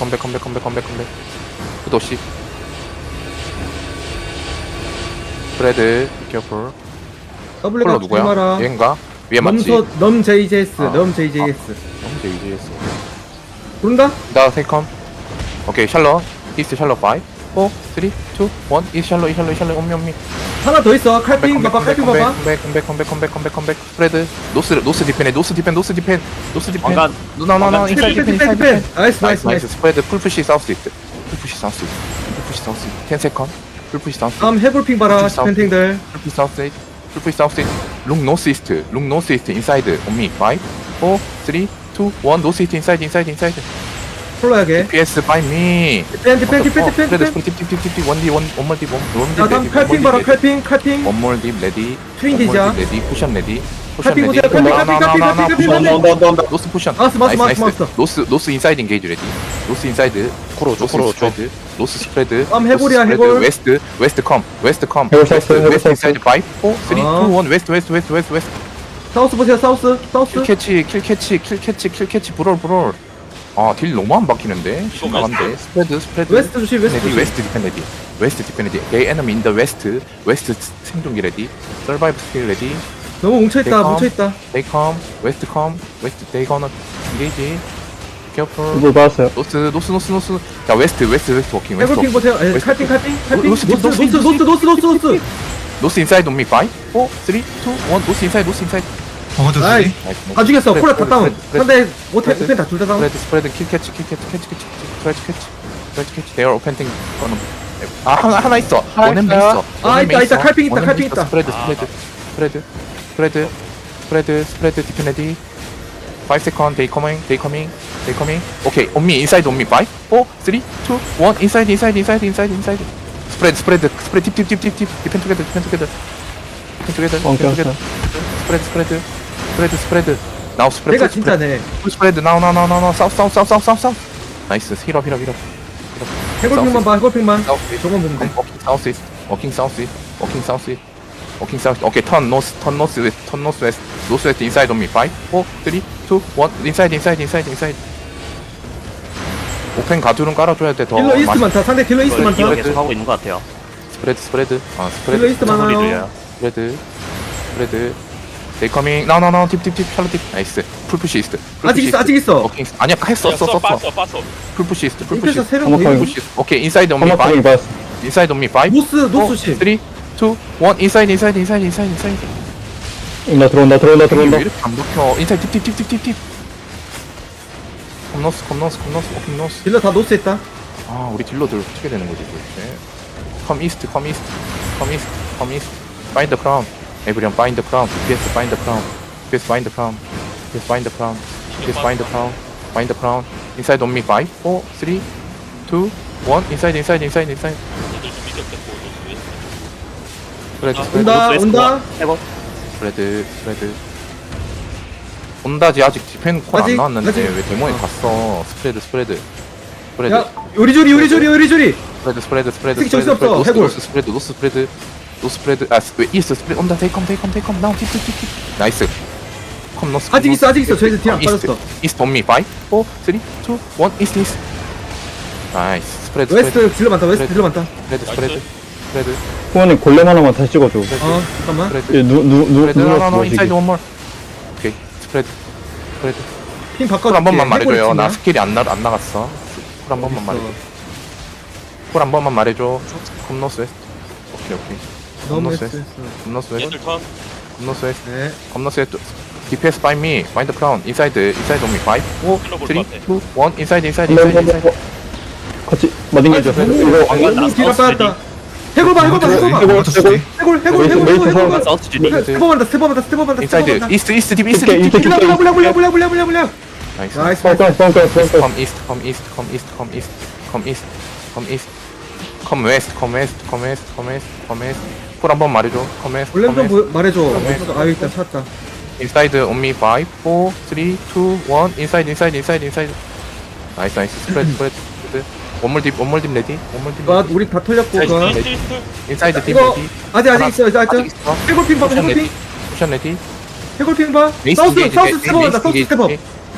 컴백 컴백 컴백 컴백 컴백 후도시 브레드 케어풀 더블레가 폴로 누구야? 마라. 얘인가? 위에 맞지? 넘서 넘 JJS 아. 넘 JJS 너무 JGS 부른다? 나 세컨 오케이 샬러 이스트 샬러 5 4 3 2 1 이스트 샬러 이 샬러 이 샬러 엄미 엄미. 하나 더 있어. 칼핑 봐봐 칼핑 봐봐. 컴백 컴백 컴백 컴백 컴백 컴백. 스프레드. 노스 노스 디펜에 노스 디펜 노스 디펜 노스 디펜. 왕관. 노노노노 왕관. 인사이드 디펜 인사이드 디펜 디펜. 나이스 나이스 나이스. 스프레드 풀푸시 사우스 이스트. 풀푸시 사우스 이스트. 풀푸시 사우스 이스트. 10 세컨 풀푸시 사우스 다음 해볼핑 봐라 사우스. 디펜팅들. 풀푸시 사우스 이스트. 풀푸시 사우스 이스트. 룩 노스 이스트. 룩 노스 이스트 인사이드 온미 5 4 3 2 1 노스 이스트 인사이드 인사이드 인사이드 폴로야게. PS by me 디펜 디펜 디펜 디펜 스프레드 디펜 스프레드 딥딥딥딥 원디 원 원몰 딥 원몰 자 다음 칼핑 봐라 칼핑 칼핑 원몰 딥 레디 트윈 디자. 딥 레디 쿠션 레디 쿠션 칼핑 보세요 칼핑 칼핑 칼핑 칼핑 칼핑 온다 칼핑 온다 온다 노스 쿠션 마스, 마스, 마스. 마스. 노스 노스 인사이드 인게이지 레디 노스 인사이드 코로 노스 코로 스프레드 노스 스프레드 다음 해골이야, 해골. 웨스트 웨스트 컴 웨스트 컴 웨스트. 인사이드 5 4 3 2 아. 1 웨스트. 웨스트 웨스트 웨스트 웨스트 사우스 보세요 사우스 킬 사우스. 캐치 킬 캐치 킬 캐치 킬 캐치 브롤 브롤 아 딜 너무 안 박히는데 심각한데 스프레드 스프레드 웨스트 조심 웨스트 레디 조심 웨스트 디펜 레디 웨스트 디펜 레디 데이 에너미 인더 웨스트 웨스트 생존기 레디 서바이브 스킬 레디 너무 뭉쳐있다 네, 뭉쳐있다 They come, West come, West they gonna engage. Careful. 이걸 받았어요. 노스, 노스, 노스, 노스. 자, 웨스트, 웨스트, 웨스트 워킹, 웨스트 워킹. 보세요 에, 웨스트. 칼핑 칼핑 칼핑 노스, 노스 노스, 노스 노스 노스 노스 노스 노스 인사이드 온 미 5, 4, 3, 2, 1. 노스 인사이드, 노스 인사이드. 아이 나이스, 다 죽였어 스프레드, 콜라 다 다운 스프레드, 상대 오텐 스프레드. 오텐 다둘 다 다운 스프레드, 스프레드, 킬 캐치, 킬 캐치, 캐치, 캐치, 스프레드 캐치, 스프레드 캐치. They are opening. 아, 하나, 하나 있어. 원엠 있어. 아, 있다. 있다. 칼핑 있다, 칼핑 있어. 있다. 스프레드, 스프레드, 스프레드, 스프레드, 스프레드, 스프레드, 디펜레디. 5 second, they coming, they coming, they coming. Okay, on me, inside on me. 5, 4, 3, 2, 1, inside, inside, inside, inside, inside. Spread, spread, spread, tip, tip, tip, tip, tip. Defend 어, spread, spread. Now spread, 내가 spread. 진짜네 now, now. South, south, south, south, south, south. Nice, heal up, heal up, heal up. 해볼핑만 봐 east. 저건 보면 돼 south east, walking south east, walking south east. Walking south. Okay, turn north, turn north west, turn north west, north west inside on me. Five, four, three, two, one. Inside, inside, inside, inside. 오펜 가두는 깔아줘야 돼. 더 킬러 이스트 많이. 많다 상대 킬러 이스트 이거 많다 계속 하고 있는 것 같아요 스프레드, 스프레드. 아, 스프레드. 이스트 소리 많아요 들려요 스프레드, 스프레드. They coming. No, no, no. 팁, 팁, 팁. 샬롯 팁. 나이스. 풀푸시 이스트. 아직 있어 아직 있어 오케이. 아니야, 했어, 써, 써, 써. 풀푸시 이스트, 풀푸시 이스트. 풀푸시. 오케이, 인사이드 on me. 한번 Five. 받았어. Inside on me. Five. 노스 노스 심 3, 2, 1. Inside, inside, inside, inside, inside. 나 들어온다, 들어온다, 들어온다. 왜 이렇게 안 먹혀? 인사이드 팁 팁 팁 팁팁 컴노스 컴노스 컴노스 오킹 노스 딜러 다 노스 있다 아 우리 딜러들 어떻게 되는 거지 도대체 컴 이스트 컴 이스트 컴 이스트 컴 이스트 파인드 크라운 에브리언 파인드 크라운 BS 파인드 크라운 BS 파인드 크라운 BS 파인드 크라운 BS 파인드 크라운 파인드 크라운 인사이드 온미 5 4 3 2 1 인사이드 인사이드 인사이드 인사이드 스프레드 스프레드 온다. 온다 해볼 스프레드 스프레드 온다지 아직 디펜 콜안 아직, 나왔는데 아직. 왜 데몬이 어. 갔어? 스프레드 스프레드 스프레드 야 요리조리 요리조리 요리조리. 스프레드 스프레드 스프레드 스프레드 해골. 노스 스프레드 노스 스프레드 노스 스프레드 아 스- 이스트 스프레드? 온다 테이컴 테이컴 테이컴. 나우 팁팁팁팁 나이스. 컴 노스 아직 있어 아직 있어. 저희들 딜안 빠졌어. 이스트 온미 5 4 3 2 1 이스트 이스트. 나이스. 스프레드 웨스트 딜러 많다 웨스트 딜러 많다. 스프레드 스프레드. 스프레드. 후원님 골렘 하나만 다시 찍어줘. 어 잠깐만. 스프레드. 얘 누, 누, 누, 스프레드. 누가 나나나 죽어, 인사이드 지금. 원몰 오케이. 스프레드. 스프레드. 핑 바꿔 쿨한 번만 말해줘요. 나 스킬이 안, 나, 안 나갔어. 쿨한 번만 말해줘. 쿨한 번만 말해줘. 컴 노스 웨스트. 오케이, 오케이. 너무 웨스트 웨스트. 했어 컴노스 웨스트. 컴노스 웨스트. 네 컴노스 웨스트. DPS by me. Find the crown. Inside, inside on me. 5, 4, 3, 2, 1. Inside, inside, inside, inside. 같이 마딩해줘. 아, 이거 왕관 뒤가 사우스 빠졌다 해골 봐 해골 봐 해골 봐 해골, 해골. 해골 해골 해골 사우스. 주디 스텝업한다 스텝업한다 스텝업한다 deep, east, 오케이, deep, deep. 이쪽 물량 물량 물량 물량 물량 물량 물량 Nice. 나이스 뻥뻥. Come east, come east, come east, come east, come east, come east. Come west, come west, come west, come west, come west. 쿨 한번 말해줘. West, 원래 좀 말해줘 네. 아 일단 찾았다 Inside on me 5, 4, 3, 2, 1. Inside, inside, inside, inside. 나이스, 나이스. 스프레드, 스프레드, 스프레드. 원몰 딥, 원몰 딥 레디. 원몰 딥아 레디. 우리 다 털렸고 그거 인사이드 딥 이거 레디. 아직 아직 하나, 있어 아직 아직 아직 있어. 해골 핑봐 쿠션 해골 레디. 핑 쿠션 레디. 해골 핑봐 메이스 사우스 인게이지, 사우스 메이스 스텝업한다 사우스 인게이지. 스텝업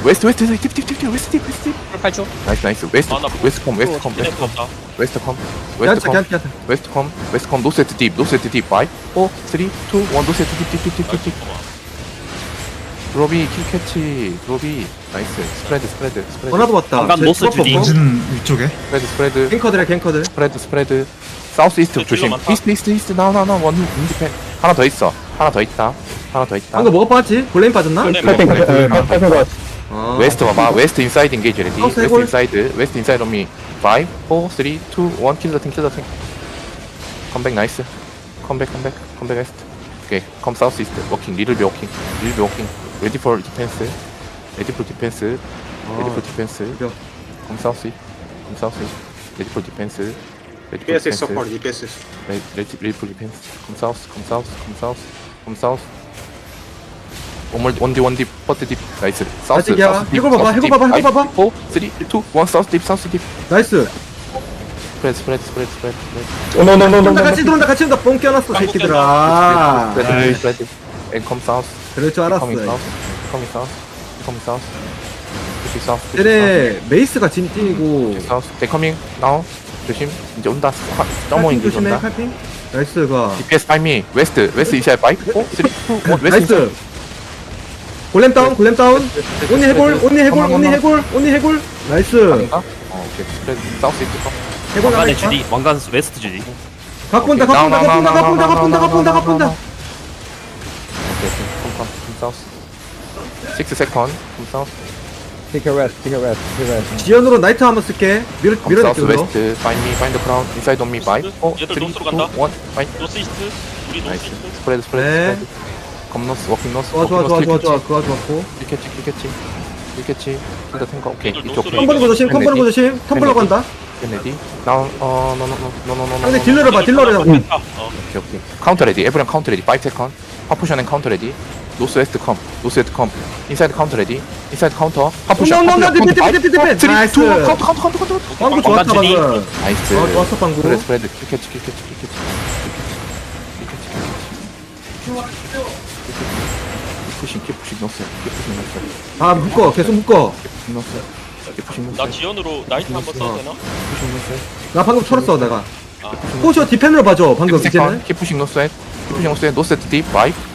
웨스트 웨스트 웨스트 딥, 딥, 딥, 딥, 웨스트 딥, 웨스트 딥. 8초. 나이스 나이스. 웨스트 아, 나 웨스트 컴 웨스트 컴또 웨스트 컴. 없다. 웨스트 컴 웨스트 컴 웨스트 컴 웨스트 컴 노세트 딥 노세트 딥 5 4 3 2 1 노세트 딥딥딥딥딥 드로비 킬 캐치 드로비 나이스. 스프레드 스프레드 스프레드. 하나도 왔다. 제 노스 트럭 주디. 위쪽에? 스프레드 스프레드. 갱커들이야 갱커들. 스프레드 스프레드. 사우스 이스트 저 조심. 많다. 이스트 이스트 이스트. 나와 나와 나와. 원 인디펜 하나 더 있어. 하나 더 있다. 하나 더 있다. 방금 뭐가 빠졌지? 볼레인 빠졌나? 볼레인. 칼팅 칼팅 에, 칼팅 가 아. 웨스트 봐봐 웨스트 인사이드 인게이지 레디 사우스 웨스트 해골. 인사이드 웨스트 인사이드 온미 5 4 3 2 1 킬더 탱 킬더 탱 컴백 나이스 컴백 컴백 컴백 웨스트 오케이 컴 사우스 이스트 워킹 리를 비 워킹 리를 비 워킹 레디 포 디펜스 레디 포 디펜스 레디 포 디펜스 이거. 컴 사우스 컴 사우스 레디 포 디펜스 레디 포 DPS 디펜스 support, DPS. 레디 레디 포 디펜스 컴 사우스 컴 사우스 컴 사우스 컴 사우스 원몰 원디 원디 퍼트 딥 나이스. 사우스 아직이야. 사우스 딥, 해골 봐봐, 해골 딥. 봐봐, 해골 봐봐. 4 3 2 1 사우스 딥 사우스 딥 나이스. 스프레드 스프레드 스프레드 스프레드 스프레드 들어온다 오노노노노 같이 들어온다 같이 온다. 뻥 껴놨어 새끼들아. 스프레드 스프레드 앤컴 사우스 그럴 줄 알았어 커밍 사우스 커밍 사우스 커밍 사우스 푸시 사우스 쟤네 메이스가 진띵이고. 사우스 데 커밍 나우 조심. 이제 온다. 하- 점어 칼핑 인기 조심해 온다. 칼핑. 나이스가 DPS 타이미 웨스트 웨스트 이샤이 바이 4 3 2 1 웨스트 나이스 골렘 다운 골렘 다운 온니 해골 온니 해골 온니 해골 온니 해골 나이스? 어 오케이 사우스 이트 컴 해골 하나 왕관의 있다 주디. 왕관 웨스트 주디. 갖고 온다 갖고 온다 갖고 온다 갖고 온다 갖고 온다 갖고 온다 갖고 온다 오케이 오케이 컴 컴 컴 사우스 6 세컨드 컴 사우스 지연으로 나이트 한번 쓸게 밀어 컴 밀어낼게 사우스 그거 웨스트 파인 미 파인 더 크라운 인사이드 온미 바이 4 얘들 3 2 노스로 간다. 1 파인 노스 이스트. 우리 노스 나이스 이스트. 스프레드 스프레드 네. 스프레드 검 노스 워킹 노스 좋아 좋아 좋아 좋아 좋아 그거 좋았고 킬캐치. 킬캐치. 킬캐치. 킬더 탱커 오케이 이쪽 턴 보는 거 조심 턴 보는 거 조심. 텀블러 간다. 레디 다운 어 노노노노노노노 상대 딜러를 봐 딜러를 봐. 아, 어. 오케이 오케이. 카운터 레디. 에브리언 카운터 레디. 5 세컨드 파푸션 앤 카운터 레디. 노스 웨스트 컴. 노스 웨스트 컴. 인사이드 카운터 레디. 인사이드 카운터. 파푸션 온다, 온다, 온다, 디펜, 디펜, 디펜, 디펜. 나이스. 카운터 카운터 카운터 카운터. 방구 좋았다 왕관 주디. 방금. 나이스. 어 좋았어 방구 스프레드 스프레드. 킬캐치 킬캐치 킬캐치 푸싱 킬푸싱 노스 킬푸싱 노스 아 묶어 계속 묶어. 노스 킬푸싱 노스 나 지연으로 나이트 한번 써도 되나? 킬푸싱 노스 나 방금 철었어 내가. 아. 포쇼 디펜으로 봐줘 방금 이제는. 키푸싱 노스에 키푸싱 노스에 노스에트 딥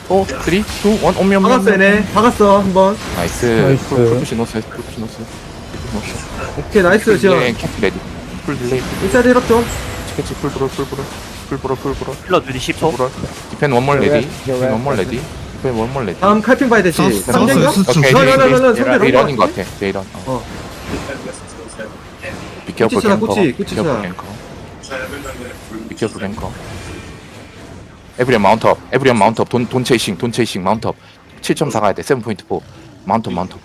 5 4 3 2 1 온미 온미 박았어 얘네. 박았어 한번. 나이스. 나이스. 풀푸싱 노스에 풀푸싱 노스 풀푸싱 노스 오케이 나이스 지금. 캡 레디 풀 딜레이 인사이드 힐업 좀 스케치 풀 브롤 풀 브롤 풀 브롤 풀 브롤 힐러 주디 10초. 브롤 디펜 원몰 레디 디펜 원몰 레디 디펜 원몰 레디 다음 칼핑 봐야 되지. 상대인가? 쪽 오케이 너, 데이 상대 런인 넘어갔지? 것 같아 데이 런. 어. 비켜풀 꼬치치다, 갱커 꼬치, 비켜풀 갱커. 에브리언 마운트업 에브리언 마운트업 돈, 돈 체이싱 돈 체이싱 마운트업. 7.4 가야 돼 7.4 마운트업 마운트업